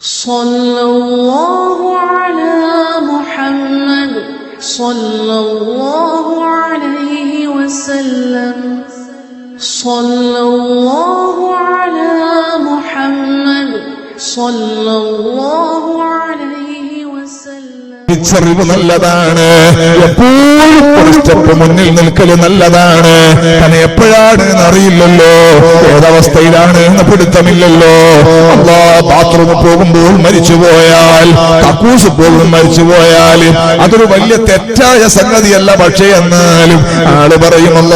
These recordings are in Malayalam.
صلى الله على محمد صلى الله عليه وسلم صلى الله على محمد صلى الله عليه وسلم തിരിച്ചറിവ് നല്ലതാണ് എപ്പോഴും ഒരു സ്റ്റെപ്പ് മുന്നിൽ നിൽക്കൽ നല്ലതാണ്. തന്നെ എപ്പോഴാണ് അറിയില്ലല്ലോ. ഏതവസ്ഥയിലാണ് എന്ന് പിടുത്തമില്ലല്ലോ. അല്ലാ ബാത്റൂമിൽ പോകുമ്പോൾ മരിച്ചു പോയാൽ കക്കൂസ് പോകും മരിച്ചു പോയാൽ അതൊരു വലിയ തെറ്റായ സംഗതിയല്ല പക്ഷേ എന്നാലും ആൾ പറയുമല്ല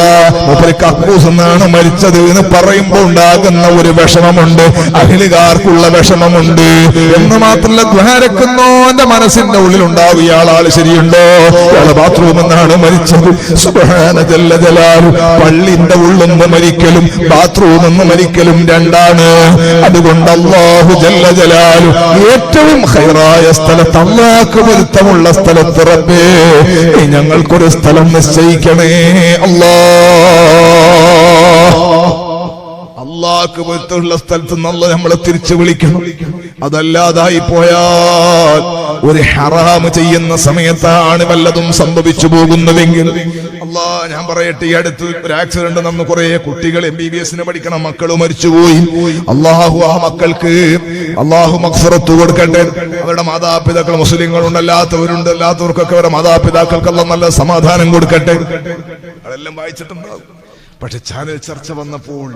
മൂപ്പര് കക്കൂസ് എന്നാണ് മരിച്ചത് എന്ന് പറയുമ്പോൾ ഉണ്ടാകുന്ന ഒരു വിഷമമുണ്ട്. അഖിലുകാർക്കുള്ള വിഷമമുണ്ട്. എന്ന് മാത്രമല്ല ദ്വാരക്കുന്നോന്റെ മനസ്സിന്റെ ഉള്ളിൽ ഉണ്ടാവും ആൾ ശരിയുണ്ടോ? ഇയാൾ ബാത്റൂം എന്നാണ് മരിച്ചത്. ജലാലു പള്ളിന്റെ ഉള്ളിന്ന് മരിക്കലും ബാത്റൂം എന്ന് മരിക്കലും രണ്ടാണ്. അതുകൊണ്ട് അള്ളാഹു ജല്ല ജലാലു ഏറ്റവും ഹൈറായ സ്ഥലത്ത് അള്ളാഹ് പൊരുത്തമുള്ള സ്ഥലത്ത് റബ്ബേ ഞങ്ങൾക്കൊരു സ്ഥലം നിശ്ചയിക്കണേ. അള്ളാ അള്ളാഹ്ക്ക് പൊരുത്തമുള്ള സ്ഥലത്ത് നല്ല നമ്മളെ തിരിച്ചു വിളിക്കണം. അതല്ലാതായി പോയാൽ ഒരു ഹറാമ് ചെയ്യുന്ന സമയത്താണ് വല്ലതും സംഭവിച്ചു പോകുന്നതെങ്കിൽ. അല്ലാ ഞാൻ പറയട്ടെ ഈ അടുത്ത് ഒരു ആക്സിഡന്റ് നമ്മൾ കുറെ കുട്ടികൾ എം ബി ബി എസിന് പഠിക്കണം മക്കൾ മരിച്ചുപോയി. അള്ളാഹു ആ മക്കൾക്ക് അള്ളാഹു മക്ഫറത്ത് കൊടുക്കട്ടെ. അവരുടെ മാതാപിതാക്കൾ മുസ്ലിങ്ങളുണ്ട് അല്ലാത്തവരുണ്ട് അല്ലാത്തവർക്കൊക്കെ അവരുടെ മാതാപിതാക്കൾക്കെല്ലാം നല്ല സമാധാനം കൊടുക്കട്ടെ. അതെല്ലാം വായിച്ചിട്ടുണ്ടാവും. പക്ഷെ ചാനൽ ചർച്ച വന്നപ്പോൾ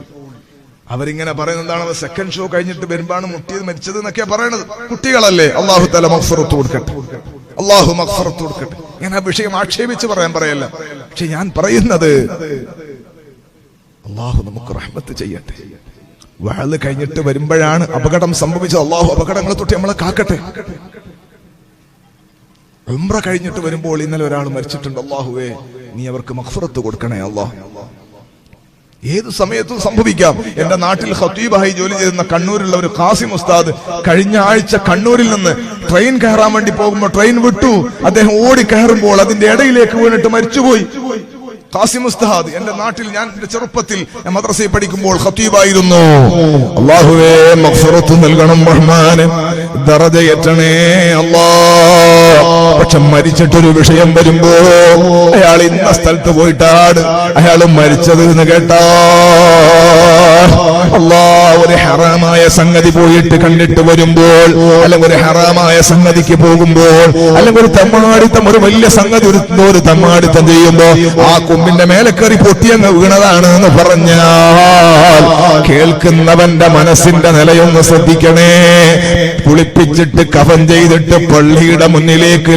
അവരിങ്ങനെ പറയുന്നതാണ് സെക്കൻഡ് ഷോ കഴിഞ്ഞിട്ട് വരുമ്പാണ് മുട്ടിയത് മരിച്ചത് എന്നൊക്കെയാ പറയണത്. കുട്ടികളല്ലേ? അള്ളാഹു തല മക്സറത്ത് കൊടുക്കട്ടെ. അള്ളാഹു മക്സറത്ത് കൊടുക്കട്ടെ. ഞാൻ ആ വിഷയം ആക്ഷേപിച്ച് പറയാൻ പറയല്ല. പക്ഷെ ഞാൻ പറയുന്നത് അള്ളാഹു നമുക്ക് റഹ്മത്ത് ചെയ്യട്ടെ. വാൾ കഴിഞ്ഞിട്ട് വരുമ്പോഴാണ് അപകടം സംഭവിച്ചത്. അള്ളാഹു അപകടങ്ങളെ തൊട്ട് നമ്മളെ കാക്കട്ടെ. ഉംറ കഴിഞ്ഞിട്ട് വരുമ്പോൾ ഇന്നലെ ഒരാൾ മരിച്ചിട്ടുണ്ട്. അള്ളാഹുവേ നീ അവർക്ക് മക്സറത്ത് കൊടുക്കണേ അള്ളാഹ് ഏത് സമയത്തും സംഭവിക്കാം. എന്റെ നാട്ടിൽ ഹത്തീബായി ജോലി ചെയ്യുന്ന കണ്ണൂരിലുള്ള ഒരു ഖാസിം ഉസ്താദ് കഴിഞ്ഞ ആഴ്ച കണ്ണൂരിൽ നിന്ന് ട്രെയിൻ കയറാൻ വേണ്ടി പോകുമ്പോൾ ട്രെയിൻ വിട്ടു. അദ്ദേഹം ഓടി കയറുമ്പോൾ അതിന്റെ ഇടയിലേക്ക് വീണിട്ട് മരിച്ചുപോയി. ഖാസിം ഉസ്താദ് എന്റെ നാട്ടിൽ ഞാൻ എന്റെ ചെറുപ്പത്തിൽ മദ്രസയിൽ പഠിക്കുമ്പോൾ ഹത്തീബായിരുന്നു അള്ളാഹുവേ നൽകണം റഹ്മാനെ. ദറജയറ്റണേ അല്ലാ. പക്ഷെ മരിച്ചിട്ടൊരു വിഷയം വരുമ്പോ അയാൾ ഇന്ന സ്ഥലത്ത് പോയിട്ടാണ് അയാൾ മരിച്ചത് എന്ന് കേട്ടാ. അല്ലാ ഒരു ഹറാമായ സംഗതി പോയിട്ട് കണ്ടിട്ട് വരുമ്പോൾ അല്ലെങ്കിൽ ഒരു ഹറാമായ സംഗതിക്ക് പോകുമ്പോൾ അല്ലെങ്കിൽ ഒരു തമ്മാടിത്തം ഒരു വലിയ സംഗതി ഒരു ഒരു തമ്മാടിത്തം ചെയ്യുമ്പോ ആ കുമ്പിന്റെ മേലെ കയറി പൊട്ടിയങ്ങ് വീണതാണ് എന്ന് പറഞ്ഞാൽ കേൾക്കുന്നവന്റെ മനസ്സിന്റെ നിലയൊന്ന് ശ്രദ്ധിക്കണേ. കുളിപ്പിച്ചിട്ട് കവൻ ചെയ്തിട്ട് പള്ളിയുടെ മുന്നിലേക്ക്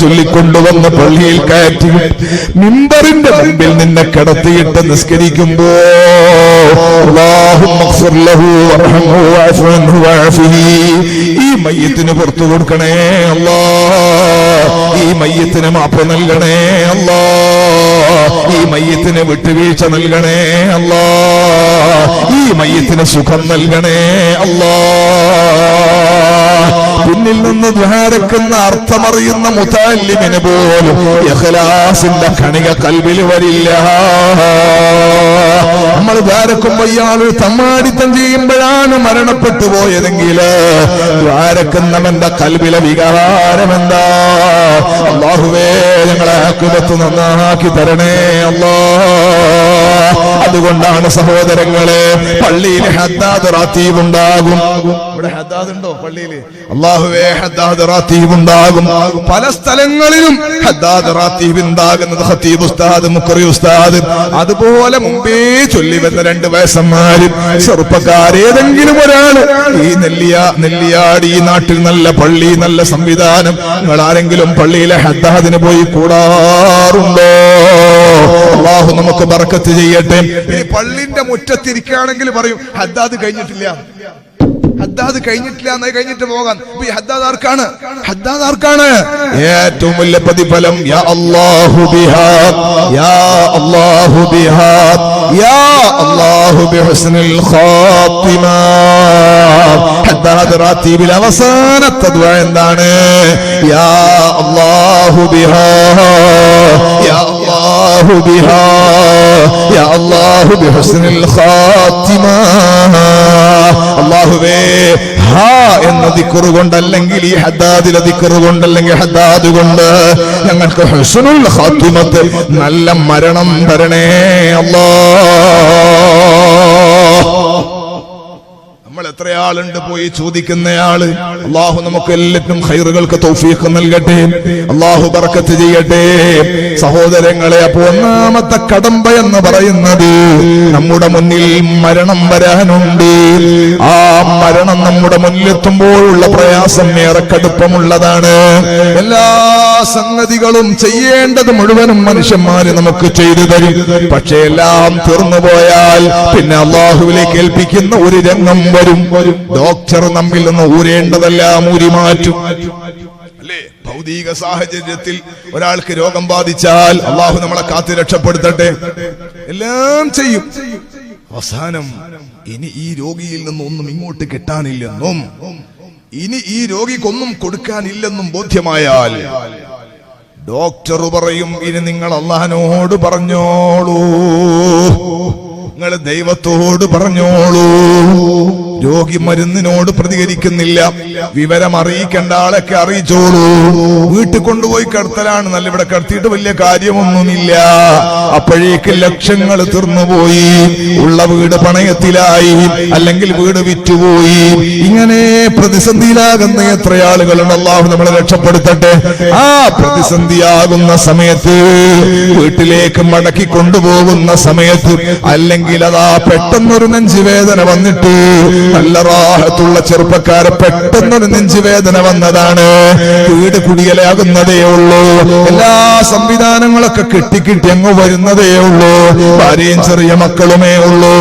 ചൊല്ലിക്കൊണ്ടുവന്ന് പള്ളിയിൽ കയറ്റി മിമ്പറിന്റെ മുമ്പിൽ നിന്നെ കിടത്തിയിട്ട് നിസ്കരിക്കുമ്പോ ഈ മയ്യത്തിന് പുറത്തു കൊടുക്കണേ അല്ലാ ഈ മയ്യത്തിന് മാപ്പ് നൽകണേ അല്ലാ ഈ മയ്യത്തിന് വിട്ടുവീഴ്ച നൽകണേ അല്ലാ ഈ മയ്യത്തിന് സുഖം നൽകണേ അല്ലാ പിന്നിൽ നിന്ന് ദ്വാരക്കുന്ന അർത്ഥമറിയുന്ന മുതാലിമിന് പോലും കണിക കൽവിൽ വരില്ല. നമ്മൾ ദ്വാരക്കുമ്പോ ഇയാൾ തമ്മാടിത്തം ചെയ്യുമ്പോഴാണ് മരണപ്പെട്ടു പോയതെങ്കിൽ ദ്വാരക്കുന്നവന്റെ കൽവിലെ വികാരം എന്താ? അള്ളാഹുവേ ഞങ്ങളെ ആക്കുപത്ത് നന്നാക്കി തരണേ അല്ലോ. അതുകൊണ്ടാണ് സഹോദരങ്ങളെ പള്ളിയിൽ ഹദ്ദാദ് റാത്തീബ് ഉണ്ടാകും. ഇവിടെ ഹദ്ദാദ് ഉണ്ടോ പള്ളിയിൽ അള്ളാഹുവേ ഹദ്ദാദറാത്തീബ് ഉണ്ടാകും. പല സ്ഥലങ്ങളിലും ഹദ്ദാദറാത്തീബ് ഉണ്ടാകുന്നത് ഹത്തീബ് ഉസ്താദ് മുക്കറി ഉസ്താദ്. അതുപോലെ മുമ്പേ ചൊല്ലി വന്ന രണ്ട് വയസ്സന്മാരും ചെറുപ്പക്കാരേതെങ്കിലും ഒരാൾ. ഈ നെല്ലിയ നെല്ലിയാട് ഈ നാട്ടിൽ നല്ല പള്ളി നല്ല സംവിധാനം. നിങ്ങൾ ആരെങ്കിലും പള്ളിയിലെ ഹദ്ദാദിന് പോയി കൂടാറുണ്ടോ? അള്ളാഹു നമുക്ക് ബർക്കത്ത് ചെയ്യട്ടെ. ഈ പള്ളിന്റെ മുറ്റത്തിരിക്കുകയാണെങ്കിൽ പറയും ഹദ്ദാദ് കഴിഞ്ഞിട്ടില്ല. ഹദ്ദാദ് കഴിഞ്ഞിട്ടില്ല എന്നായി കഴിഞ്ഞിട്ട് പോകാൻ. ഇപ്പൊ ഈ ഹദ്ദാദ് ആർക്കാണ്? ഹദ്ദാദ് ആർക്കാണ്? ഏറ്റവും വലിയ പ്രതിഫലം യാ അല്ലാഹു ബിഹാ യാ അല്ലാഹു ബിഹാ യാ അല്ലാഹു ബിഹുസ്നിൽ ഖാത്തിമ. ഹദ്ദാദ് റാത്തീബിൽ അവസാനത്തെ ദുആ എന്താണ്? യാ അല്ലാഹു ബിഹാ യാ അല്ലാഹു يا യാ അല്ലാഹു الخاتمة. الله അല്ലാഹുവേ ഹാ എന്ന ദിക്കറ് കൊണ്ടല്ലെങ്കിൽ ഈ ഹദ്ദാദിലെ ദിക്കറ് കൊണ്ടല്ലെങ്കിൽ ഹദ്ദാദ് കൊണ്ട് ഞങ്ങൾക്ക് ഹുസ്നുൽ ഖാത്തിമത്ത് നല്ല മരണം തരണേ അല്ലാ നമ്മൾ എത്ര ആളുണ്ട് പോയി ചോദിക്കുന്നയാൾ? അള്ളാഹു നമുക്ക് എല്ലാത്തിനും ഹൈറുകൾക്ക് തൗഫീഖ് നൽകട്ടെ. അള്ളാഹു ബർക്കത്ത് ചെയ്യട്ടെ. സഹോദരങ്ങളെ അപ്പൊ ഒന്നാമത്തെ കടമ്പ എന്ന് പറയുന്നത് നമ്മുടെ മുന്നിൽ മരണം വരാനുണ്ട്. ആ മരണം നമ്മുടെ മുന്നിലെത്തുമ്പോഴുള്ള പ്രയാസം ഏറെ കടുപ്പമുള്ളതാണ്. എല്ലാ സംഗതികളും ചെയ്യേണ്ടത് മുഴുവനും മനുഷ്യന്മാര് നമുക്ക് ചെയ്തു തരും. പക്ഷെ എല്ലാം തീർന്നു പോയാൽ പിന്നെ അള്ളാഹുവിലേക്ക് ഏൽപ്പിക്കുന്ന ഒരു രംഗം വരും. ഡോക്ടർ നമ്മിൽ നിന്ന് ഊരേണ്ടതെല്ലാം ഊരി മാറ്റും. അല്ലേ? ഭൗതിക സാഹചര്യത്തിൽ ഒരാൾക്ക് രോഗം ബാധിച്ചാൽ അള്ളാഹു നമ്മളെ കാത്തി രക്ഷപ്പെടുത്തട്ടെ. എല്ലാം ചെയ്യും. അവസാനം ഇനി ഈ രോഗിയിൽ നിന്നൊന്നും ഇങ്ങോട്ട് കിട്ടാനില്ലെന്നും ഇനി ഈ രോഗിക്കൊന്നും കൊടുക്കാനില്ലെന്നും ബോധ്യമായാൽ ഡോക്ടർ പറയും ഇനി നിങ്ങൾ അള്ളഹാനോട് പറഞ്ഞോളൂ. നിങ്ങൾ ദൈവത്തോട് പറഞ്ഞോളൂ. രോഗി മരുന്നിനോട് പ്രതികരിക്കുന്നില്ല. വിവരം അറിയിക്കേണ്ട ആളൊക്കെ അറിയിച്ചോളൂ. വീട്ടിൽ കൊണ്ടുപോയി കിടത്തലാണ്. നല്ല ഇവിടെ കിടത്തിയിട്ട് വലിയ കാര്യമൊന്നുമില്ല. അപ്പോഴേക്ക് ലക്ഷങ്ങൾ തീർന്നുപോയി. ഉള്ള വീട് പണയത്തിലായി. അല്ലെങ്കിൽ വീട് വിറ്റുപോയി. ഇങ്ങനെ പ്രതിസന്ധിയിലാകുന്ന എത്ര ആളുകളുണ്ട്. അള്ളാഹു നമ്മളെ രക്ഷപ്പെടുത്തട്ടെ. ആ പ്രതിസന്ധിയാകുന്ന സമയത്ത് വീട്ടിലേക്ക് മടക്കി കൊണ്ടുപോകുന്ന സമയത്ത് അല്ലെങ്കിൽ അതാ പെട്ടെന്നൊരു നെഞ്ചുവേദന വന്നിട്ട് നല്ല റാഹത്തുള്ള ചെറുപ്പക്കാരെ പെട്ടെന്നൊരു നെഞ്ചുവേദന വന്നതാണ്. വീട് കുടിയലാകുന്നതേ ഉള്ളൂ. എല്ലാ സംവിധാനങ്ങളൊക്കെ കിട്ടിക്കിട്ടി അങ്ങ് വരുന്നതേ ഉള്ളൂ. ഭാര്യയും ചെറിയ മക്കളുമേ ഉള്ളൂ.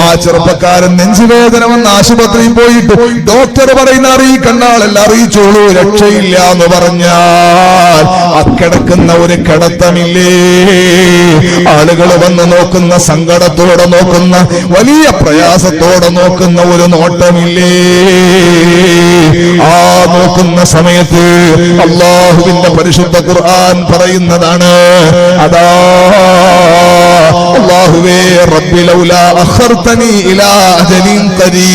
ആ ചെറുപ്പക്കാരൻ നെഞ്ചുവേദന വന്ന് ആശുപത്രിയിൽ പോയിട്ട് ഡോക്ടർ പറയുന്ന അറിയിക്കണ്ട ആളെല്ലാം അറിയിച്ചോളൂ. രക്ഷയില്ല എന്ന് പറഞ്ഞാൽ അക്കിടക്കുന്ന ഒരു കിടത്തമില്ലേ? ആളുകൾ വന്ന് നോക്കുന്ന സങ്കടത്തോടെ നോക്കുന്ന വലിയ പ്രയാസത്തോടെ നോക്കുന്ന ഒരു നോട്ടമില്ലേ? ആ നോക്കുന്ന സമയത്ത് അള്ളാഹുവിന്റെ പരിശുദ്ധ ഖുർആൻ പറയുന്നതാണ് അതാ അള്ളാഹുവേ റബ്ബി ലൗലാ അഖർതനി ഇലാ അജലിൻ ഖരീബ്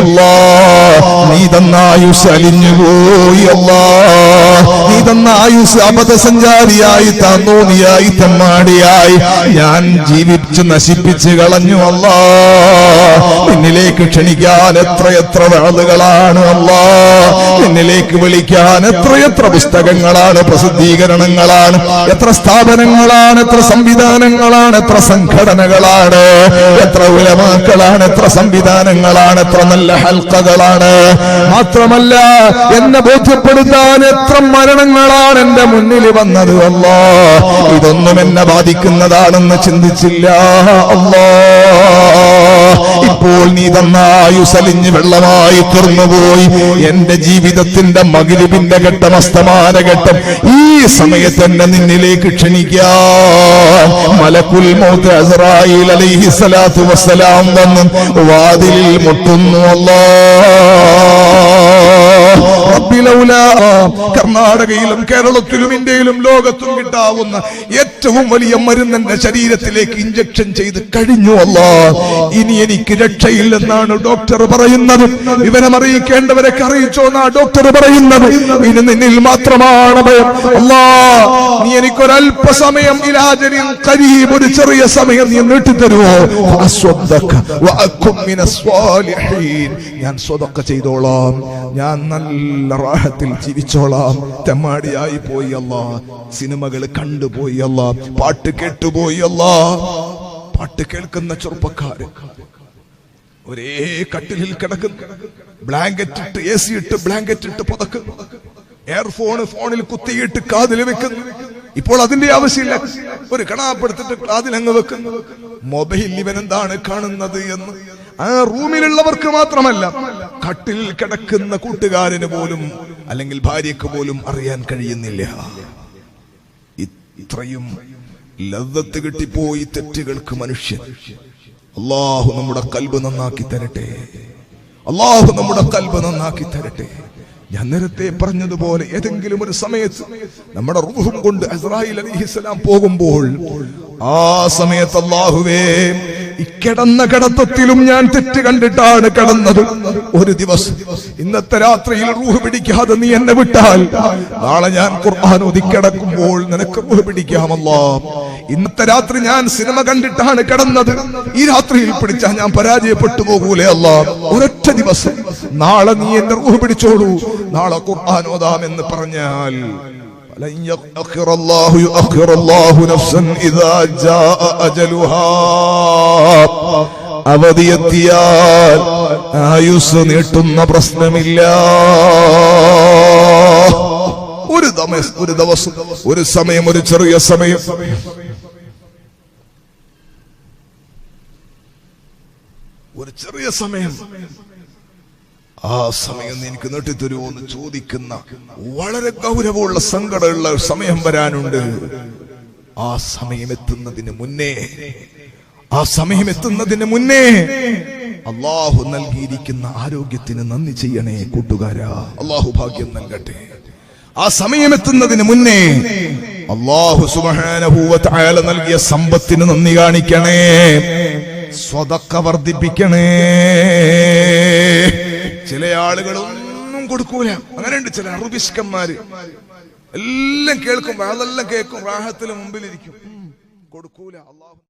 അല്ലാ നീ തന്ന ആയുസ് അലിഞ്ഞു പോയി അല്ലാ. നീ തന്ന ആയുസ് അബദ്ധസഞ്ചാരിയായി താന്നോണിയായി തമ്മാടിയായി. ഞാൻ ജീവിച്ച് നശിപ്പിച്ച് കളഞ്ഞു അല്ലാ. നിന്നിലേക്ക് ക്ഷണിക്കാൻ എത്രയെത്ര വേളുകളാണ് അല്ലാ. നിന്നിലേക്ക് വിളിക്കാൻ എത്രയെത്ര പുസ്തകങ്ങളാണ് പ്രസിദ്ധീകരണങ്ങളാണ് എത്ര സ്ഥാപനങ്ങളാണ് എത്ര സംവിധാനങ്ങളാണ് എത്ര സംഘടനകളാണ് എത്ര ഉലമാക്കളാണ് എത്ര സംവിധാനങ്ങളാണ് എത്ര നല്ല ഹൽക്കകളാണ്. മാത്രമല്ല എന്നെ ബോധ്യപ്പെടുത്താൻ എത്ര മരണങ്ങളാണ് എന്റെ മുന്നിൽ വന്നത് അല്ലോ. ഇതൊന്നും എന്നെ ബാധിക്കുന്നതാണെന്ന് ചിന്തിച്ചില്ല അല്ലോ. ഇപ്പോൾ നീ നന്നായു സലിഞ്ഞ് വെള്ളമായി തീർന്നുപോയി. എന്റെ ജീവിതത്തിന്റെ മകിരിബിന്റെ ഘട്ടം അസ്തമാന ഘട്ടം ഈ സമയത്ത് എന്നെ നിന്നിലേക്ക് ക്ഷണിക്കാൻ മലക്കുൽ മൗത്ത് വസ്സലാം വന്ന് വാതിലിൽ മുട്ടുന്നു അല്ലാ. കർണാടകയിലും കേരളത്തിലും ഇന്ത്യയിലും ലോകത്തും കിട്ടാവുന്ന ഏറ്റവും വലിയ മരുന്ന് എന്റെ ശരീരത്തിലേക്ക് ഇഞ്ചക്ഷൻ ചെയ്ത് കഴിഞ്ഞു അല്ല. ഇനി എനിക്ക് രക്ഷയില്ലെന്നാണ് ഡോക്ടർ പറയുന്നത്. വിവരം അറിയിച്ചോ അറിയിച്ചോന്നാ ഡോക്ടർ പറയുന്നത്. ഇനി നിന്നിൽ മാത്രമാണ് ഭയം. അല്ലാ നീ എനിക്കൊരൽപ്പസമയം ഇലാജനിൽ കരീബ് ഒരു ചെറിയ സമയം നീ നീട്ടിത്തരുമോ ഞാൻ സ്വതൊക്കെ ചെയ്തോളാം. ഞാൻ നല്ല റാഹത്തിൽ ജീവിച്ചോളാം. തെമ്മാടിയായി പോയി അല്ല. സിനിമകൾ കണ്ടുപോയി അല്ല. പാട്ട് കേട്ടുപോയി അല്ല. പാട്ട് കേൾക്കുന്ന ചെറുപ്പക്കാര്. ഒരേ കട്ടിലിൽ കിടക്കുന്നു ബ്ലാങ്കറ്റ് ഇട്ട് എ സി ഇട്ട് ബ്ലാങ്കറ്റ് ഇട്ട് പുതക്കുന്നു എയർഫോൺ ഫോണിൽ കുത്തിയിട്ട് കാതിൽ വെക്കുന്നു ഇപ്പോൾ അതിന്റെ ആവശ്യമില്ല. ഒരു കണാപ്പെടുത്തിട്ട് കാതിൽ അങ്ങ് വെക്കുന്നു മൊബൈൽ ഇവൻ എന്താണ് കാണുന്നത് എന്ന്. ആ റൂമിലുള്ളവർക്ക് മാത്രമല്ല കട്ടിൽ കിടക്കുന്ന കൂട്ടുകാരന് പോലും അല്ലെങ്കിൽ ഭാര്യക്ക് പോലും അറിയാൻ കഴിയുന്നില്ല. ഇത്രയും ലദ്ദത്ത് കിട്ടിപ്പോയി തെറ്റുകൾക്ക് മനുഷ്യൻ. അള്ളാഹു നമ്മുടെ കൽബ് നന്നാക്കി തരട്ടെ. അള്ളാഹു നമ്മുടെ കൽബ് നന്നാക്കി തരട്ടെ. ഞാൻ നേരത്തെ പറഞ്ഞതുപോലെ ഏതെങ്കിലും ഒരു സമയത്ത് നമ്മുടെ റൂഹും കൊണ്ട് അസ്രായിൽ അലിഹിസ്സലാം പോകുമ്പോൾ ആ സമയത്ത് അള്ളാഹുവേ കിടന്ന കിടത്തത്തിലും ഞാൻ തെറ്റ് കണ്ടിട്ടാണ് കിടന്നത്. ഒരു ദിവസം ഇന്നത്തെ രാത്രിയിൽ റൂഹ് പിടിക്കാതെ നീ എന്നെ വിട്ടാൽ നാളെ ഞാൻ ഖുർആൻ ഒതിക്കിടക്കുമ്പോൾ നിനക്ക് റൂഹ് പിടിക്കാമല്ലോ. ഇന്നത്തെ രാത്രി ഞാൻ സിനിമ കണ്ടിട്ടാണ് കിടന്നത്. ഈ രാത്രിയിൽ പിടിച്ചാൽ ഞാൻ പരാജയപ്പെട്ടു പോകൂലേ അല്ല. ഒരൊറ്റ ദിവസം. നാളെ നീ എന്റെ റൂഹ് പിടിച്ചോളൂ. നാളെ ഖുർആാനോദാം എന്ന് പറഞ്ഞാൽ ആയുസ് നീട്ടുന്ന പ്രശ്നമില്ല. ഒരു ഒരു ദിവസം ഒരു സമയം ഒരു ചെറിയ സമയം. ഒരു ചെറിയ സമയം. ആ സമയം എനിക്ക് നീട്ടിത്തരുമോ എന്ന് ചോദിക്കുന്ന വളരെ ഗൗരവമുള്ള സങ്കടമുള്ള സമയം വരാനുണ്ട്. ആ സമയം എത്തുന്നതിന് മുന്നേ ആ സമയം എത്തുന്നതിന് മുന്നേ അള്ളാഹു നൽകിയിരിക്കുന്ന ആരോഗ്യത്തിന് നന്ദി ചെയ്യണേ കൂട്ടുകാരാ. അള്ളാഹു ഭാഗ്യം നൽകട്ടെ. ആ സമയം എത്തുന്നതിന് മുന്നേ അള്ളാഹു സുബാനഭൂവത്തായാല നൽകിയ സമ്പത്തിന് നന്ദി കാണിക്കണേ. സ്വതക്ക വർദ്ധിപ്പിക്കണേ. ചില ആളുകളൊന്നും കൊടുക്കൂല. അങ്ങനെയുണ്ട് ചില അറുബിഷ്കന്മാര്. എല്ലാം കേൾക്കും അതെല്ലാം കേൾക്കും റാഹത്തിന് മുമ്പിലിരിക്കും. കൊടുക്കൂല. അള്ളാഹു